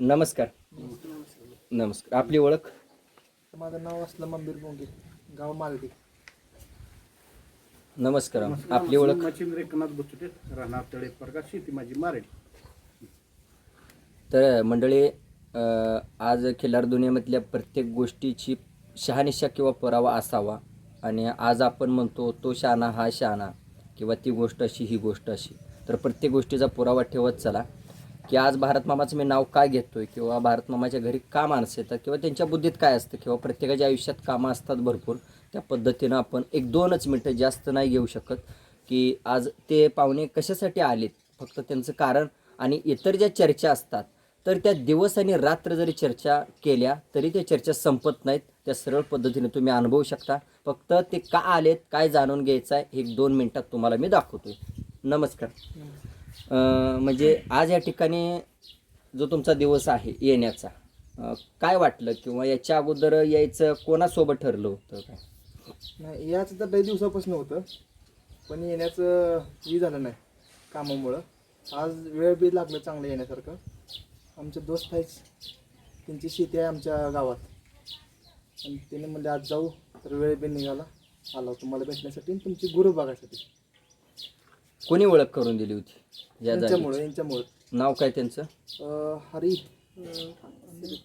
नमस्कार. नमस्कार. आपली ओळख? माझं नाव असलं मंबीर बोंगे गाव मालडी. नमस्कार. आपली ओळख? मच्छिंद्र एकनाथ बुचुटे राहणार तळे प्रकार शेती माझी मारेडी. तर मंडळी अ, आज खिल्लार दुनियेमधल्या प्रत्येक गोष्टीची शहानिशा किंवा पुरावा असावा आणि आज आपण म्हणतो तो शहाणा हा शहाणा किंवा ती गोष्ट अशी ही गोष्ट अशी. तर प्रत्येक गोष्टीचा पुरावा ठेवत चला. की आज भारतमामाचं मी नाव काय घेतो आहे किंवा भारत मामाच्या घरी का माणसं येतात किंवा त्यांच्या बुद्धीत काय असतं? किंवा प्रत्येकाच्या आयुष्यात कामं असतात भरपूर. त्या पद्धतीनं आपण एक दोनच मिनटं जास्त नाही घेऊ शकत की आज ते पाहुणे कशासाठी आलेत? फक्त त्यांचं कारण आणि इतर ज्या चर्चा असतात तर त्या दिवस आणि रात्र जरी चर्चा केल्या तरी त्या चर्चा संपत नाहीत. त्या सरळ पद्धतीने तुम्ही अनुभवू शकता. फक्त ते का आलेत काय जाणून घ्यायचं आहे एक दोन मिनटात तुम्हाला मी दाखवतोय. नमस्कार. म्हणजे आज या ठिकाणी जो तुमचा दिवस आहे येण्याचा काय वाटलं किंवा याच्या अगोदर यायचं कोणासोबत ठरलं होतं काय? नाही याच तर लई दिवसापासून होतं पण येण्याचं ही झालं नाही कामामुळं. आज वेळ बी लागलं चांगलं येण्यासारखं. आमचे दोस्त आहेत त्यांची शेती आहे आमच्या गावात. आणि त्याने म्हणले आज जाऊ. तर वेळ बी निघाला आला तुम्हाला भेटण्यासाठी आणि तुमची गुरु बघायसाठी. कोणी ओळख करून दिली होती? या यांच्यामुळं जागेची? यांच्यामुळं नाव काय त्यांचं? अं, हरी.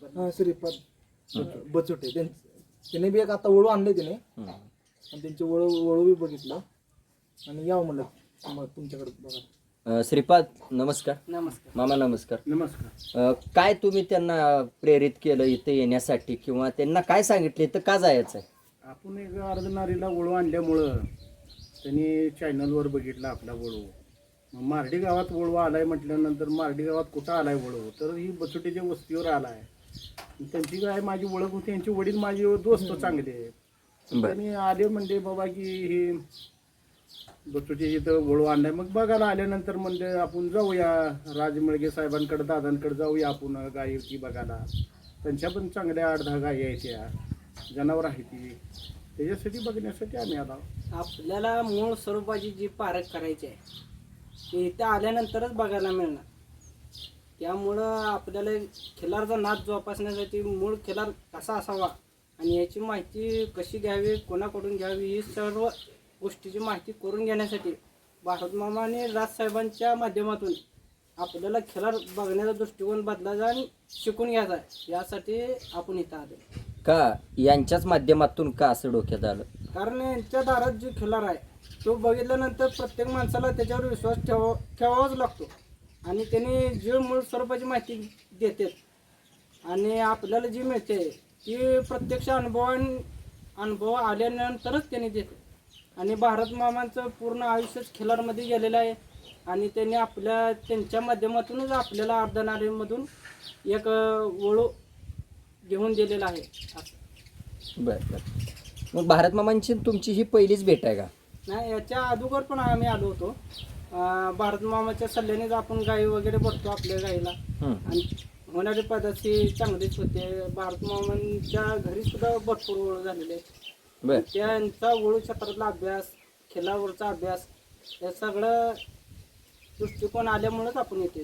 हां श्रीपाद. बचोटे. त्यां- त्याने बी एक आता ओळू आणले त्याने. हं. आणि त्यांचे वळू वळू बी बघितलं. आणि यावं म्हणलं मग तुमच्याकडे बघा. अं, श्रीपाद नमस्कार. नमस्कार. मामा नमस्कार. नमस्कार. अ, काय तुम्ही त्यांना प्रेरित केलं इथं येण्यासाठी? किंवा त्यांना काय सांगितले? इथं का जायचं आहे आपण एक अर्धनारीला वळू आणल्यामुळं त्यांनी चॅनलवर बघितलं आपला वळू. मग मार्डी गावात वळू आलाय म्हटल्यानंतर मार्डी गावात कुठं आलाय वळू? तर ही बचुटीच्या वस्तीवर आलाय. त्यांची काय माझी ओळख होती यांची वडील माझे दोस्त चांगले. त्यांनी आले म्हणले बाबा की ही बचुटी इथं वळू आणलाय. मग बघायला आल्यानंतर म्हणले आपण जाऊया. राजमळगे साहेबांकडे दादांकडे जाऊया आपण गायकी बघायला. त्यांच्या पण चांगल्या आठ दहा गायी आहेत त्या जनावर आहे ती. त्याच्यासाठी बघण्यासाठी आम्ही आलो आपल्याला मूळ स्वरूपाची जी पारख करायची आहे ती इथे आल्यानंतरच बघायला मिळणार. त्यामुळं आपल्याला खिलारचा नाच जोपासण्यासाठी मूळ खिलार कसा असावा आणि याची माहिती कशी घ्यावी कोणाकडून घ्यावी ही सर्व गोष्टीची माहिती करून घेण्यासाठी भारतमामा आणि राजसाहेबांच्या माध्यमातून आपल्याला खिलार बघण्याचा दृष्टिकोन बदलायचा आणि शिकून घ्यायचा यासाठी आपण इथं आलो. का यांच्याच माध्यमातून का असं डोक्यात आलं? कारण यांच्या दारात जो खिलार आहे तो बघितल्यानंतर प्रत्येक माणसाला त्याच्यावर विश्वास ठेवा ठेवावाच लागतो. आणि त्यांनी जे मूळ स्वरूपाची माहिती देतात. आणि आपल्याला जी मिळते ती प्रत्यक्ष अनुभवान अनुभव आल्यानंतरच त्यांनी देते आणि भारत मामांचं पूर्ण आयुष्यच खिलारमध्ये गेलेलं आहे. आणि त्यांनी आपल्या त्यांच्या माध्यमातूनच आपल्याला अर्धनारीमधून एक ओळख घेऊन दिलेला आहे. बरं बरं. मग भारत मामांची तुमची ही पहिलीच भेट आहे का? नाही याच्या अगोदर पण आम्ही आलो होतो. भारत मामाच्या सल्ल्यानेच आपण गाई वगैरे बघतो आपल्या गाईला. आणि होणारे पदार्थी चांगलेच होते. भारत मामांच्या घरी सुद्धा भरपूर ओळख झालेले त्यांचा ओळू क्षेत्रातला अभ्यास खेळावरचा अभ्यास हे सगळं दृष्टिकोन आल्यामुळेच आपण येते.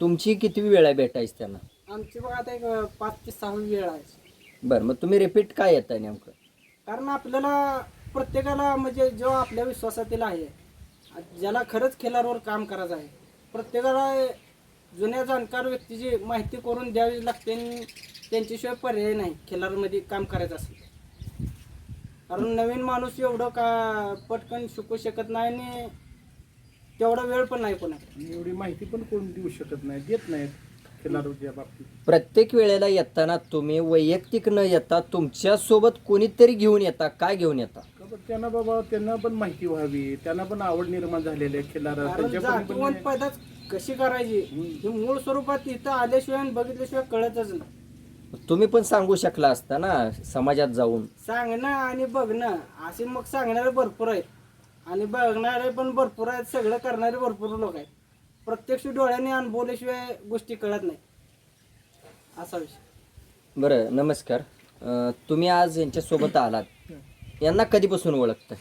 तुमची किती वेळ आहे भेटायची त्यांना? आमची बघा आता एक अं, पाच ते सहा वेळ आहे. बरं मग तुम्ही रिपीट काय येत आहे नेमकं? कारण आपल्याला प्रत्येकाला म्हणजे जो आपल्या विश्वासातील आहे ज्याला खरंच खेळावर काम करायचं आहे प्रत्येकाला जुन्या जाणकार व्यक्तीची माहिती करून द्यावी लागते आणि त्यांच्याशिवाय पर्याय नाही खेळामध्ये काम करायचं असेल. कारण नवीन माणूस एवढं का पटकन शिकू शकत नाही आणि तेवढा वेळ पण नाही कोणाकडे आणि एवढी माहिती पण कोण देऊ शकत नाही देत नाहीत. बाबतीत. प्रत्येक वेळेला येताना तुम्ही वैयक्तिक न येता तुमच्यासोबत कोणीतरी घेऊन येता काय घेऊन येता? का बरं त्यांना बाबा त्यांना पण माहिती व्हावी. त्यांना पण आवड निर्माण झालेली आहे कारण त्यांच्या पैदाच कशी करायची? ही मूळ स्वरूपात इथं आल्याशिवाय आणि बघितल्याशिवाय कळतच नाही. तुम्ही पण सांगू शकला असता ना समाजात जाऊन. सांगणं आणि बघणं असे मग सांगणारे भरपूर आहेत. आणि बघणारे पण भरपूर आहेत सगळं करणारे भरपूर लोक आहेत. प्रत्यक्ष डोळ्याने अनुभवल्याशिवाय गोष्टी कळत नाही. असा विषय. बरं नमस्कार. अ, तुम्ही आज यांच्यासोबत आलात. यांना कधीपासून ओळखताय?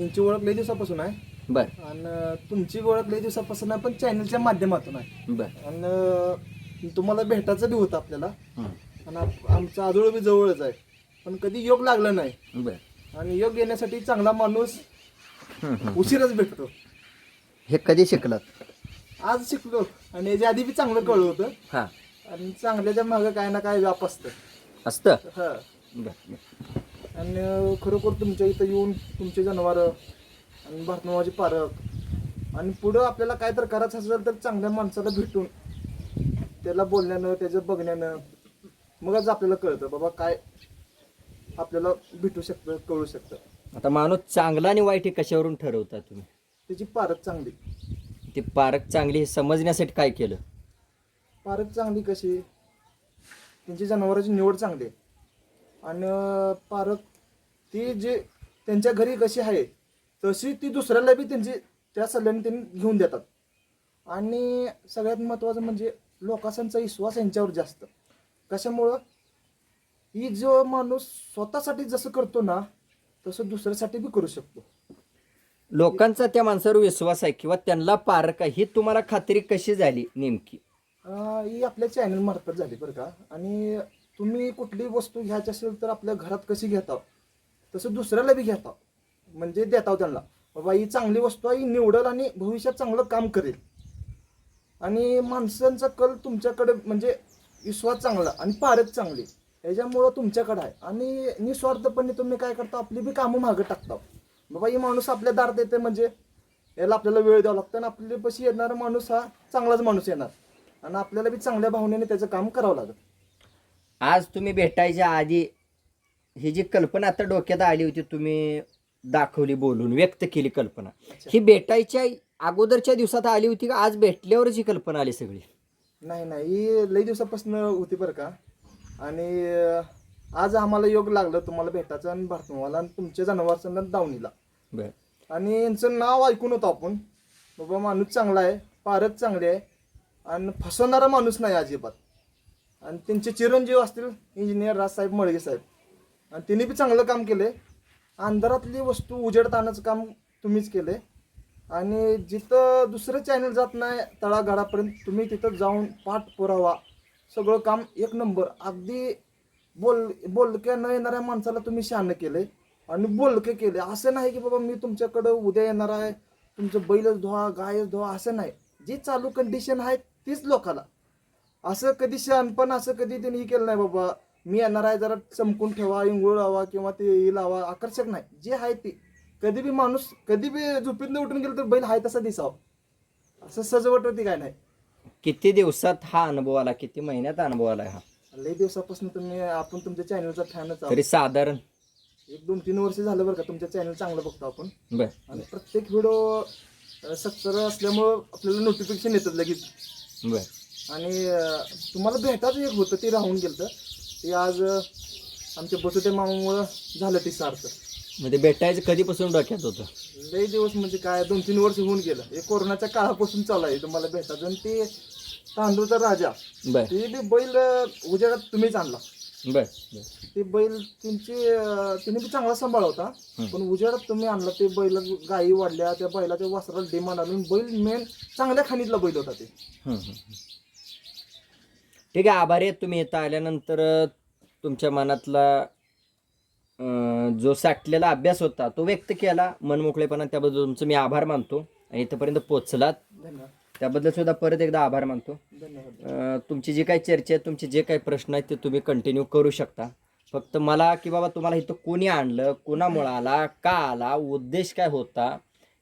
यांची ओळख लई दिवसापासून आहे. बर. आणि तुमची ओळख लई दिवसापासून आहे पण चॅनलच्या माध्यमातून आहे. बर. आणि तुम्हाला भेटायचं बी होतं आपल्याला. हं. आणि आप- आमचा आजोळ बी जवळच आहे. पण कधी योग लागला नाही. बर. आणि योग येण्यासाठी चांगला माणूस हं, हं. उशीरच भेटतो. हे कधी शिकलात? आज शिकलो. आणि याच्या आधी बी चांगलं कळलं होतं. हां. आणि चांगल्याच्या मागं काय ना काय व्याप असतं. असतं? हा. बर आणि खरोखर तुमच्या इथं येऊन तुमचे जनावर आणि भारतमाची पारख आणि पुढं आपल्याला काय तर करायचं असेल तर चांगल्या माणसाला भेटून त्याला बोलण्यानं त्याचं बघण्यानं मगच आपल्याला कळतं बाबा काय आपल्याला भेटू शकतं कळू शकतं. आता माणूस चांगला आणि वाईट हे कशावरून ठरवता तुम्ही? त्याची पारख चांगली. ती पारख चांगली हे समजण्यासाठी काय केलं? पारख चांगली कशी? त्यांची जनावरांची निवड चांगली आहे. आणि पारख ती जे त्यांच्या घरी कशी आहे तशी ती दुसऱ्याला बी त्यांची त्या सल्ल्याने त्यांनी घेऊन देतात. आणि सगळ्यात महत्त्वाचं म्हणजे लोकांचा विश्वास यांच्यावर जास्त. कशामुळं? ही जो माणूस स्वतःसाठी जसं करतो ना तसं दुसऱ्यासाठी बी करू शकतो. लोकांचा त्या माणसावर विश्वास आहे किंवा त्यांना पारख आहे ही तुम्हाला खात्री कशी झाली नेमकी? अं, ही आपल्या चॅनल मार्फत झाली बरं का. आणि तुम्ही कुठली वस्तू घ्यायची असेल तर आपल्या घरात कशी घेता? तसं दुसऱ्याला बी घेता. म्हणजे देता हो त्यांना. बाबा ही चांगली वस्तू आहे ही निवडल आणि भविष्यात चांगलं काम करेल. आणि माणसांचा कल तुमच्याकडे म्हणजे विश्वास चांगला आणि पारख चांगली. याच्यामुळं तुमच्याकडे आहे. आणि निस्वार्थपणे तुम्ही काय करता आपली बी कामं मागं टाकता. बाबा ही माणूस आपल्या दारात येते म्हणजे? याला आपल्याला वेळ द्यावा लागतो आणि आपल्यापाशी येणारा माणूस हा चांगलाच माणूस येणार. आणि आपल्याला बी चांगल्या भावनेने त्याचं काम करावं लागत आज तुम्ही भेटायच्या आधी ही जी कल्पना आता डोक्यात आली होती तुम्ही दाखवली बोलून व्यक्त केली कल्पना. ही भेटायच्या अगोदरच्या दिवसात आली होती का? आज भेटल्यावरच ही कल्पना आली सगळी. नाही नाही. ही लई दिवसापासून होती बरं का? आणि आज आम्हाला योग लागलं तुम्हाला भेटायचं आणि भारतमाला आणि तुमच्या जनावरचं दावणीला. बर. आणि यांचं नाव ऐकून होतं आपण. बाबा माणूस चांगला आहे पारख चांगली आहे आणि फसवणारा माणूस नाही अजिबात. आणि त्यांचे चिरंजीव असतील इंजिनियर राजसाहेब मळगे साहेब. आणि त्यांनी बी चांगलं काम केले. अंधारातली वस्तू उजेडत आणण्याचं काम तुम्हीच केले. आणि जिथं दुसरं चॅनल जात नाही तळागाळापर्यंत तुम्ही तिथं जाऊन पाठ पुरावा सगळं काम एक नंबर अगदी बोल बोलक्या न येणाऱ्या माणसाला तुम्ही शहाणं केले आणि बोलके केले. असं नाही की बाबा मी तुमच्याकडं उद्या येणार आहे तुमचं बैलच धुवा गायच धुवा असं नाही. जी चालू कंडिशन आहे तीच लोकाला. असं कधी शहाणपण असं कधी त्यांनी केलं नाही बाबा मी येणार आहे जरा चमकून ठेवा इंगूळ लावा किंवा ते लावा आकर्षक नाही. जे आहे ते. कधी बी माणूस कधी बी झोपेतनं उठून गेलं तर बैल आहे तसा दिसावं. असं सजवट होती काय नाही. किती दिवसात हा अनुभव आला किती महिन्यात अनुभव आला हा? लई दिवसापासून तुम्ही आपण तुमच्या चॅनलचा फॅनच आहोत. तरी साधारण. एक दोन तीन वर्ष झालं बरं का तुमच्या चॅनल चांगलं बघतो आपण. बर. आणि प्रत्येक व्हिडिओ सक्सर असल्यामुळं आपल्याला नोटिफिकेशन येतात लगेच. बर. आणि अं, तुम्हाला भेटायचं एक होतं ते राहून गेलं ते आज अं, आमच्या बसुटे मामामुळं झालं ते सारखं. म्हणजे भेटायचं कधीपासून डोक्यात होतं? लई दिवस म्हणजे काय दोन तीन वर्ष होऊन गेलं. हे कोरोनाच्या काळापासून चालू आहे तुम्हाला भेटायचं. आणि ते तांदूळचा राजा. बर. ते बी बैल उजेडात तुम्हीच आणला. बर बर. ते बैल त्यांची अं, तिने बी चांगला सांभाळ होता. पण उजेडात तुम्ही आणला ते बैल गायी वाढल्या त्या बैलाच्या वासराला डिमांड आणून बैल मेन चांगल्या खाणीतला बैल होता ते. ठीक आहे आभारी आहेत तुम्ही इथं आल्यानंतर अ, तुमच्या मनातला अ, जो साठलेला अभ्यास होता तो व्यक्त केला. मनमोकळेपणा त्याबद्दल तुमचं मी आभार मानतो. आणि इथंपर्यंत पोचलात धन्यवाद. त्याबद्दल सुद्धा परत एकदा आभार मानतो. तुमची जी काही चर्चा आहे तुमचे जे काही प्रश्न आहेत ते तुम्ही कंटिन्यू करू शकता. फक्त मला की बाबा तुम्हाला इथं कोणी आणलं कोणामुळं आला का आला उद्देश काय होता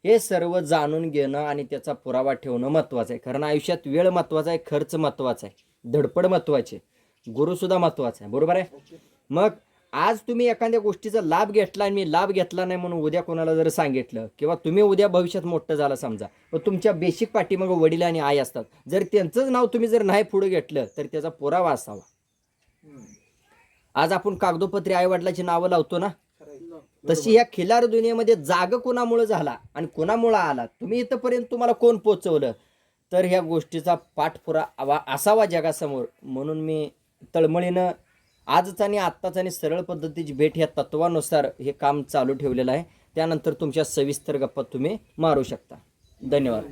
हे सर्व जाणून घेणं आणि त्याचा पुरावा ठेवणं महत्त्वाचं आहे. कारण आयुष्यात वेळ महत्त्वाचा आहे खर्च महत्त्वाचा आहे धडपड महत्त्वाची गुरुसुद्धा महत्त्वाचा आहे. बरोबर आहे? मग आज तुम्ही एखाद्या गोष्टीचा लाभ घेतला आणि मी लाभ घेतला नाही म्हणून उद्या कोणाला जर सांगितलं किंवा तुम्ही उद्या भविष्यात मोठं झालं समजा पण तुमच्या बेसिक पाठीमागं वडील आणि आई असतात. जर त्यांचंच नाव तुम्ही जर नाही पुढे घेतलं तर त्याचा पुरावा असावा. आज आपण कागदोपत्री आई वडिलाची नावं लावतो ना? तशी ह्या खिलार दुनियेमध्ये जाग कोणामुळं झाला आणि कोणामुळं आला? तुम्ही इथंपर्यंत तुम्हाला कोण पोचवलं? तर ह्या गोष्टीचा पाठपुरावा असावा जगासमोर. म्हणून मी तळमळीनं आजच आणि आत्ताच आणि सरळ पद्धतीची भेट ह्या तत्वानुसार हे काम चालू ठेवलेलं आहे. त्यानंतर तुमच्या सविस्तर गप्पा तुम्ही मारू शकता. धन्यवाद.